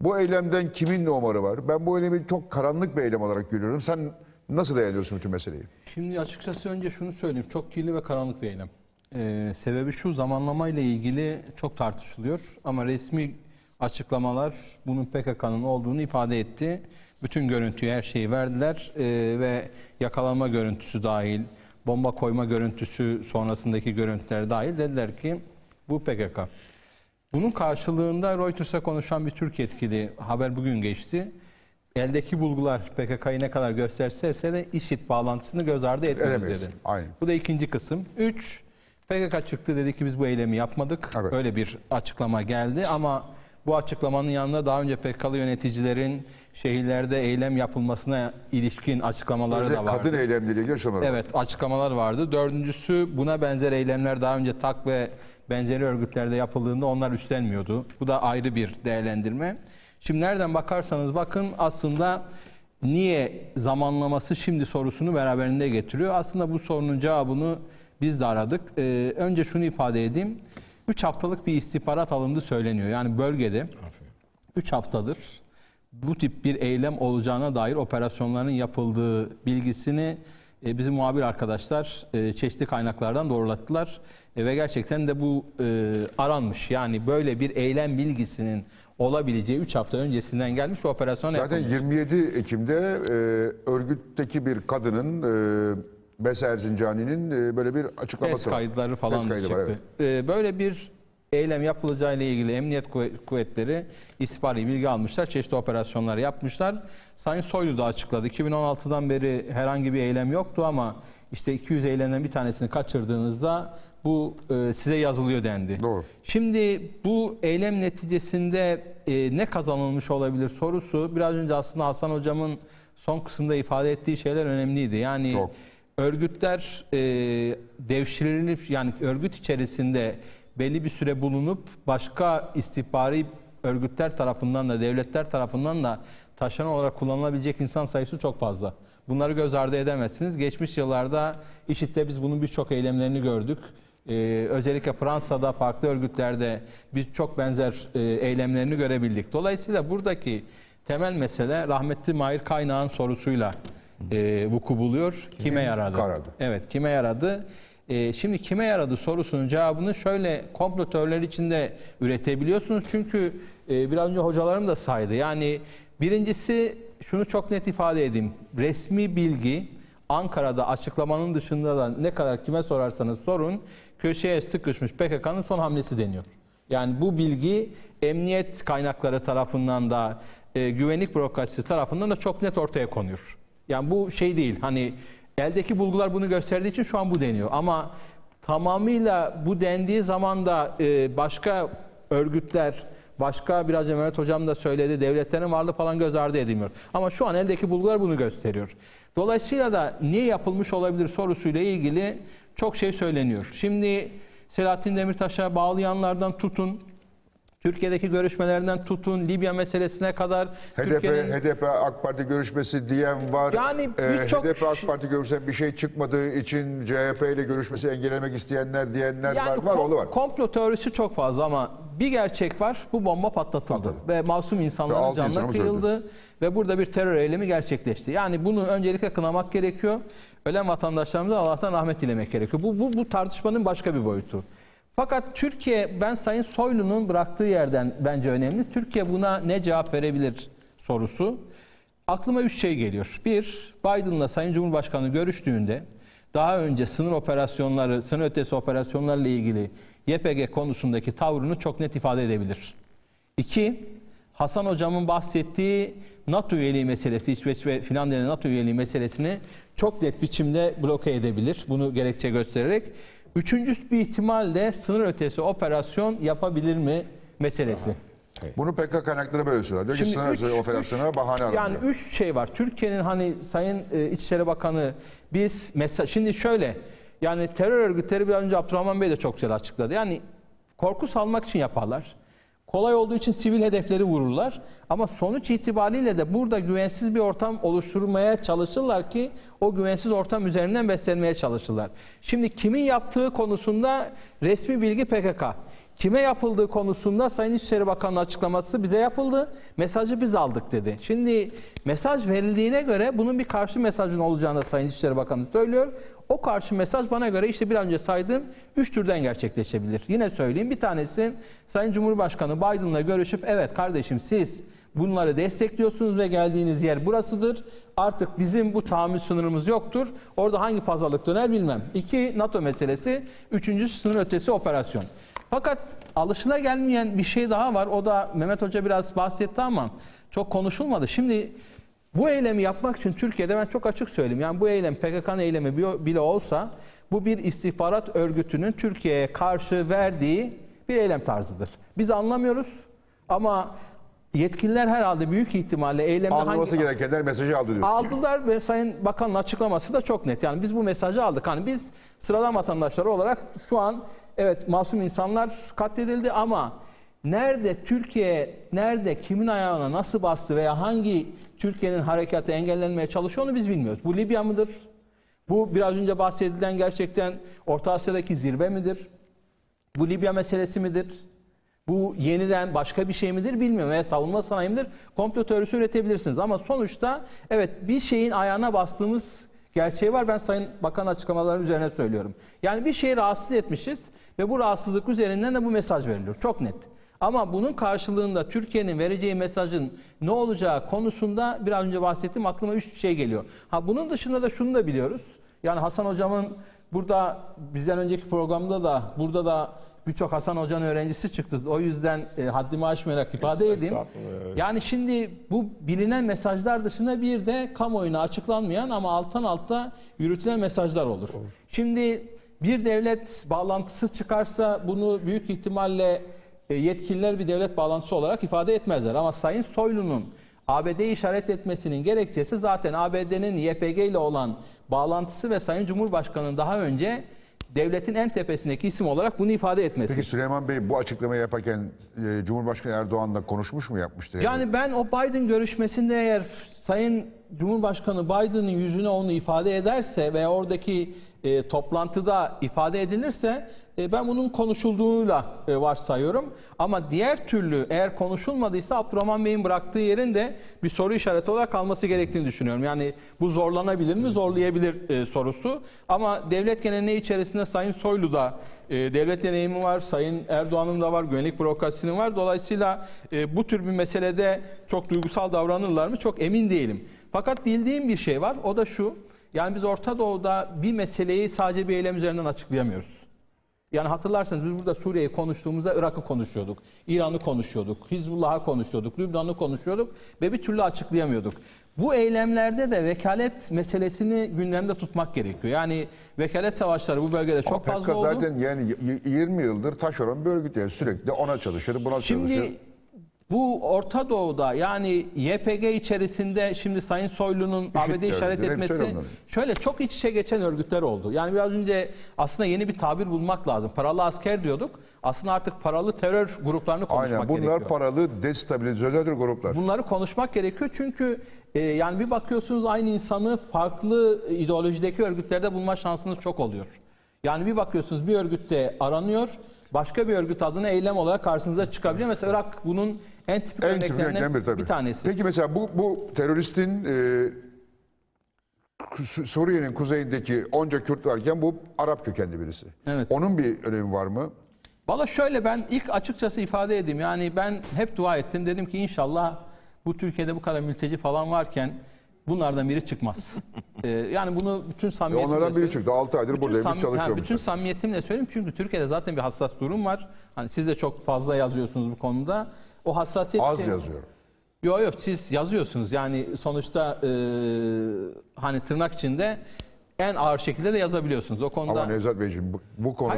Bu eylemden kimin ne umarı var? Ben bu eylemi çok karanlık bir eylem olarak görüyorum. Sen nasıl değerlendiriyorsun bütün meseleyi? Şimdi açıkçası önce şunu söyleyeyim. Çok kirli ve karanlık bir eylem. Ee, sebebi şu zamanlama ile ilgili çok tartışılıyor. Ama resmi açıklamalar bunun PKK'nın olduğunu ifade etti. Bütün görüntüyü her şeyi verdiler Ee, ve yakalanma görüntüsü dahil, bomba koyma görüntüsü sonrasındaki görüntüler dahil dediler ki bu PKK. Bunun karşılığında Reuters'a konuşan bir Türk yetkili haber bugün geçti. Eldeki bulgular PKK'yı ne kadar gösterse de IŞİD bağlantısını göz ardı etmemiz dedi. Aynen. Bu da ikinci kısım. Üç, PKK çıktı dedi ki biz bu eylemi yapmadık. Evet. Öyle bir açıklama geldi ama bu açıklamanın yanında daha önce PKK'lı yöneticilerin şehirlerde eylem yapılmasına ilişkin açıklamaları da Özellikle vardı. kadın eylemleriyle var. Evet açıklamalar vardı. Dördüncüsü buna benzer eylemler daha önce TAK ve benzeri örgütlerde yapıldığında onlar üstlenmiyordu. Bu da ayrı bir değerlendirme. Şimdi nereden bakarsanız bakın aslında niye zamanlaması şimdi sorusunu beraberinde getiriyor. Aslında bu sorunun cevabını biz de aradık. Ee, önce şunu ifade edeyim. 3 haftalık bir istihbarat alındı söyleniyor. Yani bölgede 3 haftadır bu tip bir eylem olacağına dair operasyonların yapıldığı bilgisini e, bizim muhabir arkadaşlar e, çeşitli kaynaklardan doğrulattılar. E, ve gerçekten de bu e, aranmış. Yani böyle bir eylem bilgisinin olabileceği 3 hafta öncesinden gelmiş ve operasyon Zaten yapılmış. 27 Ekim'de e, örgütteki bir kadının e, Bes Erzincani'nin e, böyle bir açıklaması Ses kayıtları falan Ses kaydı çıktı. var, evet. Ee, böyle bir eylem yapılacağı ile ilgili emniyet kuvve- kuvvetleri istihbari bilgi almışlar. Çeşitli operasyonlar yapmışlar. Sayın Soylu da açıkladı. 2016'dan beri herhangi bir eylem yoktu ama işte 200 eylemden bir tanesini kaçırdığınızda bu e, size yazılıyor dendi. Doğru. Şimdi bu eylem neticesinde e, ne kazanılmış olabilir sorusu biraz önce aslında Hasan hocamın son kısımda ifade ettiği şeyler önemliydi. Yani Çok. örgütler e, devşirilip yani örgüt içerisinde belli bir süre bulunup başka istihbari örgütler tarafından da devletler tarafından da taşeron olarak kullanılabilecek insan sayısı çok fazla. Bunları göz ardı edemezsiniz. Geçmiş yıllarda IŞİD'de biz bunun birçok eylemlerini gördük. Ee, özellikle Fransa'da farklı örgütlerde biz çok benzer e, eylemlerini görebildik. Dolayısıyla buradaki temel mesele rahmetli Mahir Kaynağ'ın sorusuyla e, vuku buluyor. Kime yaradı? yaradı? Evet, kime yaradı? Ee, şimdi kime yaradı sorusunun cevabını şöyle komplo teorileri içinde üretebiliyorsunuz. Çünkü e, biraz önce hocalarım da saydı. Yani birincisi şunu çok net ifade edeyim. Resmi bilgi Ankara'da açıklamanın dışında da ne kadar kime sorarsanız sorun köşeye sıkışmış PKK'nın son hamlesi deniyor. Yani bu bilgi emniyet kaynakları tarafından da e, güvenlik bürokrasisi tarafından da çok net ortaya konuyor. Yani bu şey değil hani eldeki bulgular bunu gösterdiği için şu an bu deniyor. Ama tamamıyla bu dendiği zaman da e, başka örgütler, başka biraz önce Mehmet Hocam da söyledi devletlerin varlığı falan göz ardı edilmiyor. Ama şu an eldeki bulgular bunu gösteriyor. Dolayısıyla da niye yapılmış olabilir sorusuyla ilgili çok şey söyleniyor. Şimdi Selahattin Demirtaş'a bağlayanlardan tutun, Türkiye'deki görüşmelerden tutun, Libya meselesine kadar HDP, HDP AK Parti görüşmesi diyen var. Yani Ee, birçok- HDP AK Parti görüşmesi bir şey çıkmadığı için CHP ile görüşmesi engellemek isteyenler diyenler var. Var kom- oğlu var. komplo teorisi çok fazla ama bir gerçek var. Bu bomba patlatıldı Patladı. ve masum insanların insanımız kıyıldı ve burada bir terör eylemi gerçekleşti. Yani bunu öncelikle kınamak gerekiyor. Ölen vatandaşlarımıza Allah'tan rahmet dilemek gerekiyor. Bu, bu, bu tartışmanın başka bir boyutu. Fakat Türkiye, ben Sayın Soylu'nun bıraktığı yerden bence önemli. Türkiye buna ne cevap verebilir sorusu. Aklıma üç şey geliyor. Bir, Biden'la Sayın Cumhurbaşkanı görüştüğünde daha önce sınır operasyonları, sınır ötesi operasyonlarla ilgili YPG konusundaki tavrını çok net ifade edebilir. İki, Hasan Hocam'ın bahsettiği NATO üyeliği meselesi, İsveç ve Finlandiya'nın NATO üyeliği meselesini çok net biçimde bloke edebilir. Bunu gerekçe göstererek. Üçüncüsü bir ihtimal de sınır ötesi operasyon yapabilir mi meselesi. Bunu PKK kaynakları böyle söylüyor. Diyor ki sınır üç- ötesi operasyona bahane aranıyor. Yani üç şey var. Türkiye'nin hani Sayın e, İçişleri Bakanı biz mesela şimdi şöyle yani terör örgütleri biraz önce Abdurrahman Bey de çok güzel açıkladı. Yani korku salmak için yaparlar. Kolay olduğu için sivil hedefleri vururlar. Ama sonuç itibariyle de burada güvensiz bir ortam oluşturmaya çalışırlar ki o güvensiz ortam üzerinden beslenmeye çalışırlar. Şimdi kimin yaptığı konusunda resmi bilgi PKK. Kime yapıldığı konusunda Sayın İçişleri Bakanı'nın açıklaması bize yapıldı. Mesajı biz aldık dedi. Şimdi mesaj verildiğine göre bunun bir karşı mesajın olacağını Sayın İçişleri Bakanı söylüyor. O karşı mesaj bana göre işte bir önce saydığım üç türden gerçekleşebilir. Yine söyleyeyim bir tanesi Sayın Cumhurbaşkanı Biden'la görüşüp evet kardeşim siz bunları destekliyorsunuz ve geldiğiniz yer burasıdır. Artık bizim bu tahammül sınırımız yoktur. Orada hangi pazarlık döner bilmem. İki NATO meselesi. Üçüncüsü sınır ötesi operasyon. Fakat alışına gelmeyen bir şey daha var. O da Mehmet Hoca biraz bahsetti ama çok konuşulmadı. Şimdi bu eylemi yapmak için Türkiye'de ben çok açık söyleyeyim. Yani bu eylem PKK'nın eylemi bi- bile olsa bu bir istihbarat örgütünün Türkiye'ye karşı verdiği bir eylem tarzıdır. Biz anlamıyoruz ama yetkililer herhalde büyük ihtimalle eylemde Alınması hangi... gerekenler mesajı aldı diyor. Aldılar ve Sayın Bakan'ın açıklaması da çok net. Yani biz bu mesajı aldık. Hani biz sıradan vatandaşlar olarak şu an evet masum insanlar katledildi ama nerede Türkiye, nerede kimin ayağına nasıl bastı veya hangi Türkiye'nin harekatı engellenmeye çalışıyor onu biz bilmiyoruz. Bu Libya mıdır? Bu biraz önce bahsedilen gerçekten Orta Asya'daki zirve midir? Bu Libya meselesi midir? Bu yeniden başka bir şey midir bilmiyorum. Veya savunma sanayi midir? Komplo teorisi üretebilirsiniz. Ama sonuçta evet bir şeyin ayağına bastığımız gerçeği var. Ben Sayın Bakan açıklamaları üzerine söylüyorum. Yani bir şeyi rahatsız etmişiz ve bu rahatsızlık üzerinden de bu mesaj veriliyor. Çok net. Ama bunun karşılığında Türkiye'nin vereceği mesajın ne olacağı konusunda biraz önce bahsettiğim aklıma üç şey geliyor. Ha bunun dışında da şunu da biliyoruz. Yani Hasan hocamın burada bizden önceki programda da burada da birçok Hasan Hoca'nın öğrencisi çıktı. O yüzden e, haddimi aşmayarak ifade edeyim. Yani şimdi bu bilinen mesajlar dışında bir de kamuoyuna açıklanmayan ama alttan alta yürütülen mesajlar olur. Şimdi bir devlet bağlantısı çıkarsa bunu büyük ihtimalle e, yetkililer bir devlet bağlantısı olarak ifade etmezler. Ama Sayın Soylu'nun ABD'yi işaret etmesinin gerekçesi zaten ABD'nin YPG ile olan bağlantısı ve Sayın Cumhurbaşkanı'nın daha önce devletin en tepesindeki isim olarak bunu ifade etmesi. Peki Süleyman Bey bu açıklamayı yaparken e, Cumhurbaşkanı Erdoğan'la konuşmuş mu yapmıştır? Yani ben o Biden görüşmesinde eğer Sayın Cumhurbaşkanı Biden'ın yüzüne onu ifade ederse veya oradaki e, toplantıda ifade edilirse e, ben bunun konuşulduğuyla e, varsayıyorum. Ama diğer türlü eğer konuşulmadıysa Abdurrahman Bey'in bıraktığı yerin de bir soru işareti olarak kalması gerektiğini düşünüyorum. Yani bu zorlanabilir mi? Zorlayabilir e, sorusu. Ama devlet geleneği içerisinde Sayın Soylu da e, devlet deneyimi var, Sayın Erdoğan'ın da var, güvenlik bürokrasisinin var. Dolayısıyla e, bu tür bir meselede çok duygusal davranırlar mı? Çok emin değilim. Fakat bildiğim bir şey var. O da şu. Yani biz Orta Doğu'da bir meseleyi sadece bir eylem üzerinden açıklayamıyoruz. Yani hatırlarsanız biz burada Suriye'yi konuştuğumuzda Irak'ı konuşuyorduk, İran'ı konuşuyorduk, Hizbullah'ı konuşuyorduk, Lübnan'ı konuşuyorduk ve bir türlü açıklayamıyorduk. Bu eylemlerde de vekalet meselesini gündemde tutmak gerekiyor. Yani vekalet savaşları bu bölgede çok Ama fazla oldu. zaten yani y- 20 yıldır taşeron bir örgüt yani sürekli ona çalışır, buna çalışır. Bu Orta Doğu'da yani YPG içerisinde şimdi Sayın Soylu'nun ABD işaret hepsi etmesi şöyle çok iç içe geçen örgütler oldu. Yani biraz önce aslında yeni bir tabir bulmak lazım. Paralı asker diyorduk. Aslında artık paralı terör gruplarını konuşmak Aynen bunlar gerekiyor. paralı destabilizatör gruplar. Bunları konuşmak gerekiyor çünkü e, yani bir bakıyorsunuz aynı insanı farklı ideolojideki örgütlerde bulma şansınız çok oluyor. Yani bir bakıyorsunuz bir örgütte aranıyor, başka bir örgüt adına eylem olarak karşınıza çıkabiliyor. Mesela Irak bunun en tipik En tipik örneklerinden biri tabii. bir tanesi. Peki mesela bu, bu teröristin e, Su- Suriye'nin kuzeyindeki onca Kürt varken bu Arap kökenli birisi. Evet. Onun bir önemi var mı? Valla şöyle ben ilk açıkçası ifade edeyim. Yani ben hep dua ettim. Dedim ki inşallah bu Türkiye'de bu kadar mülteci falan varken bunlardan biri çıkmaz. Ee, yani bunu bütün E samimiyetimle onlardan biri çıktı. 6 aydır buradaymış sam- çalışıyormuş. ha, bütün samimiyetimle söyleyeyim çünkü Türkiye'de zaten bir hassas durum var. Hani siz de çok fazla yazıyorsunuz bu konuda. O hassasiyet Az için- yazıyorum. Yok yok siz yazıyorsunuz. Yani sonuçta e, hani tırnak içinde en ağır şekilde de yazabiliyorsunuz. O konuda Ama Nevzat Beyciğim bu, bu konu